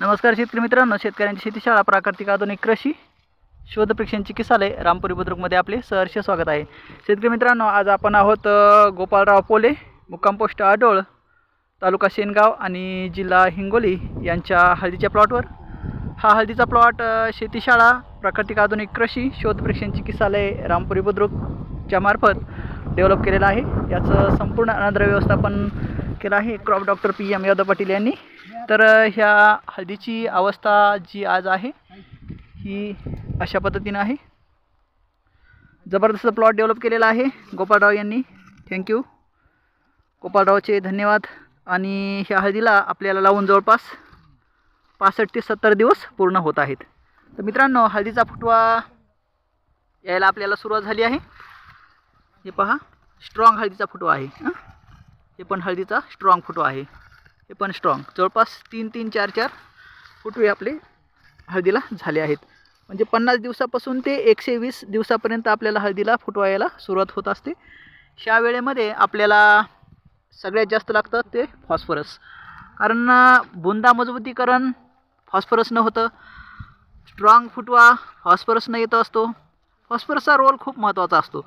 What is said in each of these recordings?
नमस्कार शेतकरी मित्रांनो शेतकऱ्यांची शेतीशाळा प्राकृतिक आधुनिक कृषी शोध परीक्षण चिकित्सालय रामपुरी बुद्रुकमध्ये आपले सहर्ष स्वागत आहे. शेतकरी मित्रांनो आज आपण आहोत गोपाळराव पोले मुक्काम पोस्ट आडोळ तालुका शेनगाव आणि जिल्हा हिंगोली यांच्या हळदीच्या प्लॉटवर. हा हळदीचा प्लॉट शेतीशाळा प्राकृतिक आधुनिक कृषी शोध परीक्षण चिकित्सालय रामपुरी बुद्रुकच्या मार्फत डेव्हलप केलेला आहे. याचं संपूर्ण अनाद्र व्यवस्थापन केलं आहे crop doctor P M Yadav Patil यांनी. तर ह्या हळदीची अवस्था जी आज आहे ही अशा पद्धतीनं आहे. जबरदस्त प्लॉट डेव्हलप केलेला आहे गोपाळराव यांनी. थँक्यू गोपाळरावचे धन्यवाद. आणि ह्या हळदीला आपल्याला लावून जवळपास पासष्ट ते सत्तर दिवस पूर्ण होत आहेत. तर मित्रांनो हळदीचा फुटवा यायला आपल्याला सुरुवात झाली आहे. हे पहा स्ट्रॉंग हळदीचा फुटवा आहे. हे? पण हळदीचा स्ट्रॉंग फुटवा आहे. हे पण स्ट्रॉंग जवळपास तीन तीन चार चार फुटवे आपले हळदीला झाले आहेत. म्हणजे पन्नास दिवसापासून ते एकशे वीस दिवसापर्यंत आपल्याला हळदीला फुटवायला सुरुवात होत असते. ह्या वेळेमध्ये आपल्याला सगळ्यात जास्त लागतं ते फॉस्फरस कारण बुंदा मजबूतीकरण फॉस्फरसनं होतं. स्ट्रॉंग फुटवा फॉस्फरसनं येत असतो. फॉस्फरसचा रोल खूप महत्त्वाचा असतो.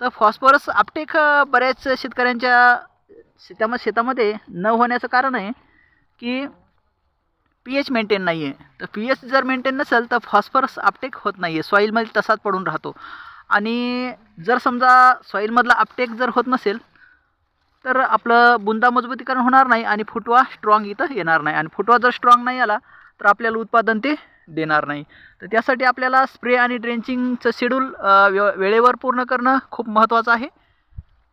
तर फॉस्फरस आपटेक बऱ्याच शेतकऱ्यांच्या शेतामध्ये शेतामध्ये न होण्याचं कारण आहे की पी एच मेंटेन नाही आहे तर पी एच जर मेंटेन नसेल तर फॉस्फरस अपटेक होत नाही आहे सॉईलमध्ये तसाच पडून राहतो. आणि जर समजा सॉईलमधला अपटेक जर होत नसेल तर आपलं बुंदा मजबूतीकरण होणार नाही आणि फुटवा स्ट्रॉंग इथं येणार नाही. आणि फुटवा जर स्ट्रॉंग नाही आला तर आपल्याला उत्पादन ते देणार नाही. तर त्यासाठी आपल्याला स्प्रे आणि ड्रेंचिंगचं शेड्यूल वेळेवर पूर्ण करणं खूप महत्त्वाचं आहे.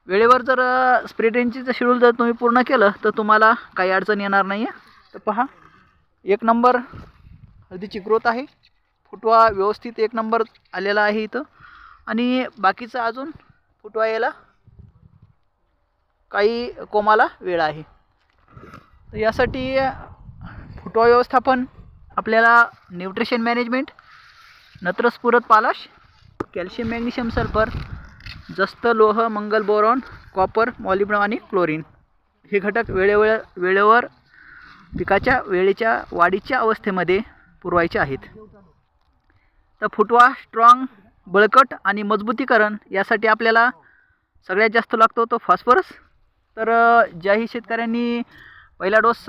वेळेवर जर स्प्रे ड्रेंचिंगचं शेड्यूल जर तुम्ही पूर्ण केलं तर तुम्हाला काही अडचण येणार नाही आहे तर पहा एक नंबर हळदीची ग्रोथ आहे. फुटवा व्यवस्थित एक नंबर आलेला आहे इथं. आणि बाकीचं अजून फुटवा यायला काही कोमाला वेळ आहे. तर यासाठी फुटवा व्यवस्थापन आपल्याला न्यूट्रिशन मॅनेजमेंट नत्रस्फुरत पालाश कॅल्शियम मॅग्नेशियम सल्फर जस्त लोह मंगल बोरॉन कॉपर मॉलिब्रॉम आणि क्लोरीन. हे घटक वेळेवेळ वेळेवर पिकाच्या वेळेच्या वाढीच्या अवस्थेमध्ये पुरवायचे आहेत. तर फुटवा स्ट्रॉंग बळकट आणि मजबूतीकरण यासाठी आपल्याला सगळ्यात जास्त लागतो तो फॉस्फरस. तर ज्याही शेतकऱ्यांनी पहिला डोस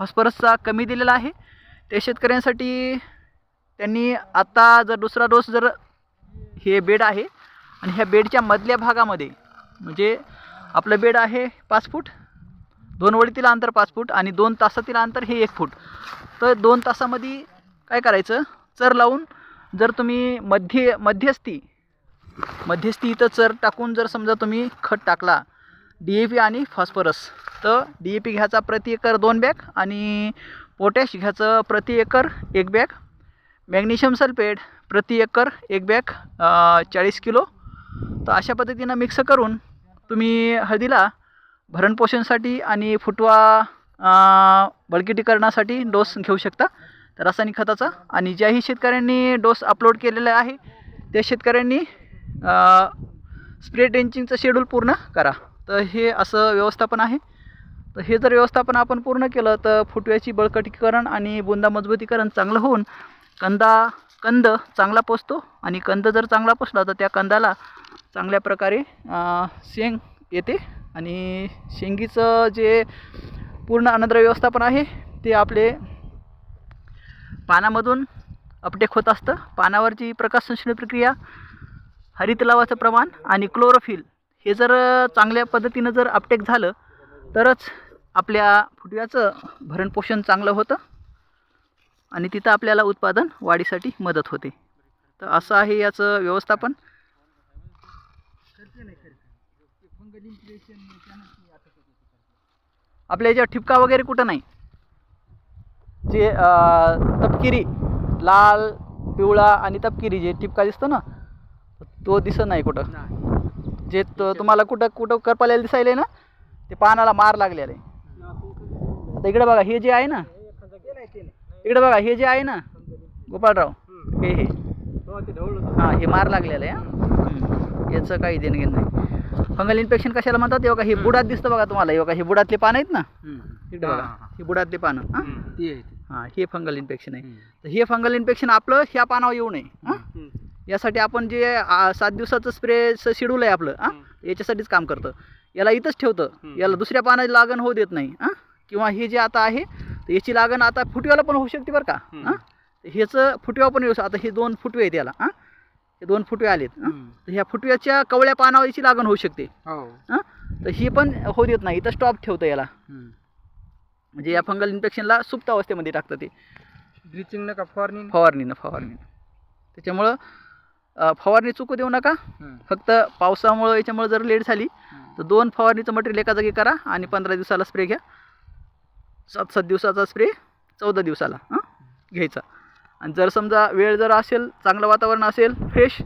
फॉस्फरसचा कमी दिलेला आहे त्या शेतकऱ्यांसाठी त्यांनी आत्ता जर दुसरा डोस जर हे बेड आहे आणि ह्या बेडच्या मधल्या भागामध्ये म्हणजे आपलं बेड आहे पाच फूट दोन वळीतील अंतर पाच फूट आणि दोन तासातील अंतर हे एक फूट. तर दोन तासामध्ये काय करायचं? चर लावून जर तुम्ही मध्य मध्यस्थी मध्यस्थी इथं चर टाकून जर समजा तुम्ही खत टाकला डी ए पी आणि फॉस्फरस तर डी ए पी घ्यायचा प्रति एकर दोन बॅग आणि पोटॅश घ्यायचं प्रति एकर एक बॅग. मॅग्नेशियम सल्फेट प्रति एकर एक बॅग चाळीस किलो. तर अशा पद्धतीनं मिक्स करून तुम्ही हळदीला भरणपोषणसाठी आणि फुटवा अ, बळकटीकरणासाठी डोस घेऊ शकता. तर रासायनिक खताचा आणि ज्याही शेतकऱ्यांनी डोस अपलोड केलेला आहे त्या शेतकऱ्यांनी स्प्रे ड्रेंचिंगचं शेड्यूल पूर्ण करा. तर हे असं व्यवस्थापन आहे. तर हे जर व्यवस्थापन आपण पूर्ण केलं तर फुटव्याची बळकटीकरण आणि बुंदा मजबूतीकरण चांगलं होऊन कंदा कंद चांगला पोचतो आणि कंद जर चांगला पोचला तर त्या कंदाला चांगल्या प्रकारे शेंग येते. आणि शेंगीचं जे पूर्ण अन्नद्रव्य व्यवस्थापन आहे ते आपले पानामधून अपटेक होत असतं. पानावरची प्रकाश संश्लेषण प्रक्रिया हरित लावाचं प्रमाण आणि क्लोरोफिल हे जर चांगल्या पद्धतीनं जर अपटेक झालं तरच आपल्या फुटव्याचं भरणपोषण चांगलं होतं. आणि तिथं आपल्याला उत्पादन वाढीसाठी मदत होते. तर असं आहे याचं व्यवस्थापन. आपल्या याच्यावर ठिपका वगैरे कुठं नाही. जे तपकिरी लाल पिवळा आणि तपकिरी जे ठिपका दिसतो ना तो दिसत नाही कुठं. जे तुम्हाला कुठं कुठं करपाल्याला दिसायला ना ते पानाला मार लागलेला आहे. आता इकडे बघा हे जे आहे ना इकडे बघा हे जे आहे ना गोपाळराव हे हे. हां हे मार लागलेलं आहे हां. याचं काही देणं घेणं नाही. फंगल इन्फेक्शन कशाला म्हणतात? हे बघा हे बुडात दिसतं बघा तुम्हाला. हे बघा हे बुडातले पानं आहेत ना? इकडे बघा ही बुडातली पानं हां. ती. हां हे फंगल इन्फेक्शन आहे. तर हे फंगल इन्फेक्शन आपलं ह्या पानावर येऊ नये हां. यासाठी आपण जे सात दिवसाचं स्प्रेचं शेड्यूल आहे आपलं हां. याच्यासाठीच काम करतं. याला इथंच ठेवतं. याला दुसऱ्या पानाची लागण होऊ देत नाही हां. किंवा हे जे आता आहे तर याची लागण आता फुटव्याला पण होऊ शकते बरं का. हां? ह्याचं फुटव्या पण येऊ शकतं आता हे दोन फुटवे आहेत याला हां? हे दोन फुटवे आलेत हां? तर ह्या फुटव्याच्या कवळ्या पानावर याची लागण होऊ शकते. हो. हां? तर ही पण होऊ देत नाही इथं स्टॉप ठेवतं याला. म्हणजे या फंगल इन्फेक्शनला सुप्त अवस्थेमध्ये टाकतं ते. ड्रिचिंग नका फवारणी. फवारणीनं फवारणीनं त्याच्यामुळं अं, फवारणी चुकू देऊ नका. फक्त पावसामुळं याच्यामुळं जर लेट झाली तर दोन फवारणीचं मटेरियल एका जागी करा आणि पंधरा दिवसाला स्प्रे घ्या. सात सात दिवसाचा स्प्रे चौदा दिवसाला हां? घ्यायचा. आणि जर समजा वेळ जर असेल चांगलं वातावरण असेल फ्रेश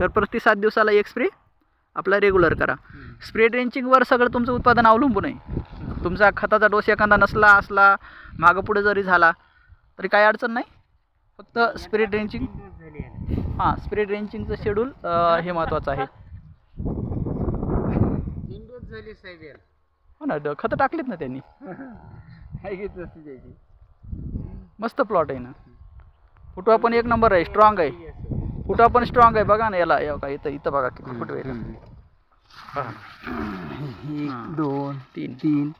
तर प्रति सात दिवसाला एक स्प्रे आपला रेग्युलर करा. स्प्रे ड्रेंचिंगवर सगळं तुमचं उत्पादन अवलंबून आहे. तुमचा खताचा डोस एखादा नसला असला मागं पुढे जरी झाला तरी काही अडचण नाही. फक्त स्प्रे ड्रेंचिंग हां स्प्रे ड्रेंचिंगचं शेड्यूल हे महत्त्वाचं आहे. हो ना खतं टाकलीत ना त्यांनी. मस्त प्लॉट आहे ना. फुटवा पण एक नंबर आहे स्ट्रॉंग आहे. फुटवा पण स्ट्रॉंग आहे बघा ना याला. या बघा इथं इथं बघा किती फुटवे आहेत. एक दोन तीन. तीन.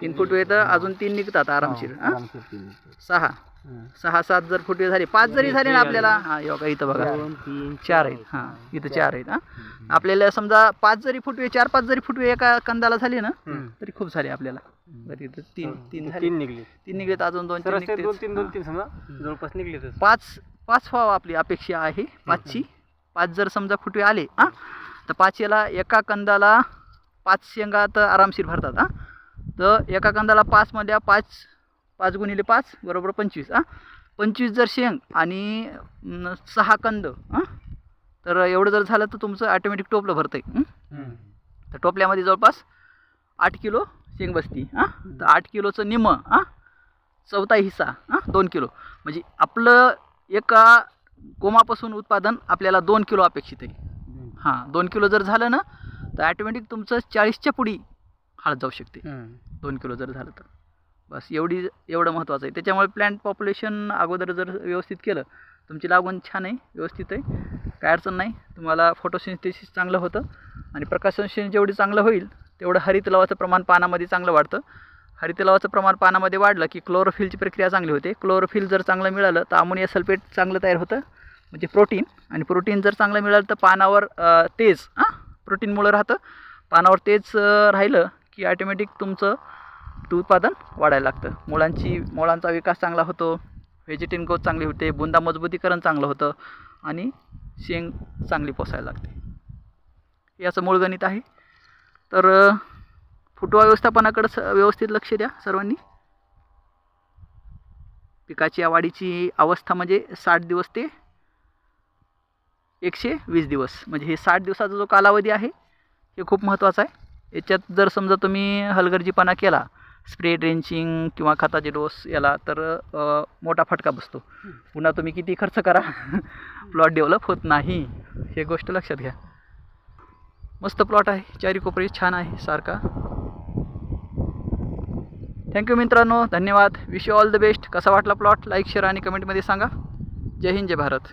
तीन फुटवे तर अजून तीन निघतात आरामशीर हां तीन सहा. सहा सात जर फुटवे झाले पाच जरी झाले ना आपल्याला. हां बघा इथं बघा. तीन चार आहेत. हां इथं चार आहेत हां. आपल्याला समजा पाच जरी फुटवे चार पाच जरी फुटवे एका कंदाला झाले ना. तरी खूप झाले आपल्याला. बरं इथं तीन तीन तीन निघले. तीन निघलेत अजून दोन ते दोन. तीन दोन. तीन समजा. जवळपास निघलेतच पाच पाच व्हावं आपली अपेक्षा आहे पाचची. पाच जर समजा फुटवे आले हां तर पाच याला एका कंदाला पाच शेंगा तर आरामशीर भरतात हां. तर एका कंदाला पाचमधल्या पाच पाच गुणिले पाच बरोबर पंचवीस हां? पंचवीस जर शेंग आणि सहा कंद हां? तर एवढं जर झालं तर तुमचं ऑटोमॅटिक टोपलं भरतं आहे तर टोपल्यामध्ये जवळपास आठ किलो शेंग बसती हां? तर आठ किलोचं निम्म हां? चौथा हिस्सा हां? दोन किलो. म्हणजे आपलं एका कोमापासून उत्पादन आपल्याला दोन किलो अपेक्षित आहे. हां दोन किलो जर झालं ना तर ॲटोमॅटिक तुमचं चाळीसच्या पुढी हळद जाऊ शकते. दोन किलो जर झालं तर. बस एवढी एवढं महत्त्वाचं आहे. त्याच्यामुळे प्लॅन्ट पॉप्युलेशन अगोदर जर व्यवस्थित केलं तुमची लागवण छान आहे व्यवस्थित आहे. काय अडचण नाही. तुम्हाला फोटोसिंथेसिस चांगलं होतं आणि प्रकाशनशील जेवढी चांगलं होईल तेवढं हरितलावाचं प्रमाण पानामध्ये चांगलं वाढतं. हरितलावाचं प्रमाण पानामध्ये वाढलं की क्लोरोफिलची प्रक्रिया चांगली होते. क्लोरोफिल जर चांगलं मिळालं तर अमोनिया सल्फेट चांगलं तयार होतं म्हणजे प्रोटीन आणि प्रोटीन जर चांगलं मिळालं तर पानावर तेज हां प्रोटीनमुळं राहतं. पानावर तेज राहिलं की ॲटोमॅटिक तुमचं उत्पादन वाढायला लागतं. मुळांची मुळांचा विकास चांगला होतो व्हेजिटेन ग्रोथ चांगली होते बुंदा मजबूतीकरण चांगलं होतं आणि शेंग चांगली पोसायला लागते. याचं मूळ गणित आहे. तर फुटवा व्यवस्थापनाकडं स व्यवस्थित लक्ष द्या सर्वांनी. पिकाची वाढीची अवस्था म्हणजे साठ दिवस ते एकशे वीस दिवस. म्हणजे हे साठ दिवसाचा जो कालावधी आहे हे खूप महत्त्वाचा आहे. याच्यात जर समजा तुम्ही हलगर्जीपणा केला स्प्रे ड्रेंचिंग किंवा खताचे डोस याला तर मोठा फटका बसतो. पुन्हा तुम्ही किती खर्च करा प्लॉट डेव्हलप होत नाही हे गोष्ट लक्षात घ्या. मस्त प्लॉट आहे चारी कोपरी छान आहे सारखा. थँक्यू मित्रांनो धन्यवाद. Wish you all the best कसा वाटला प्लॉट? लाईक शेअर आणि कमेंटमध्ये सांगा. जय हिंद जय भारत.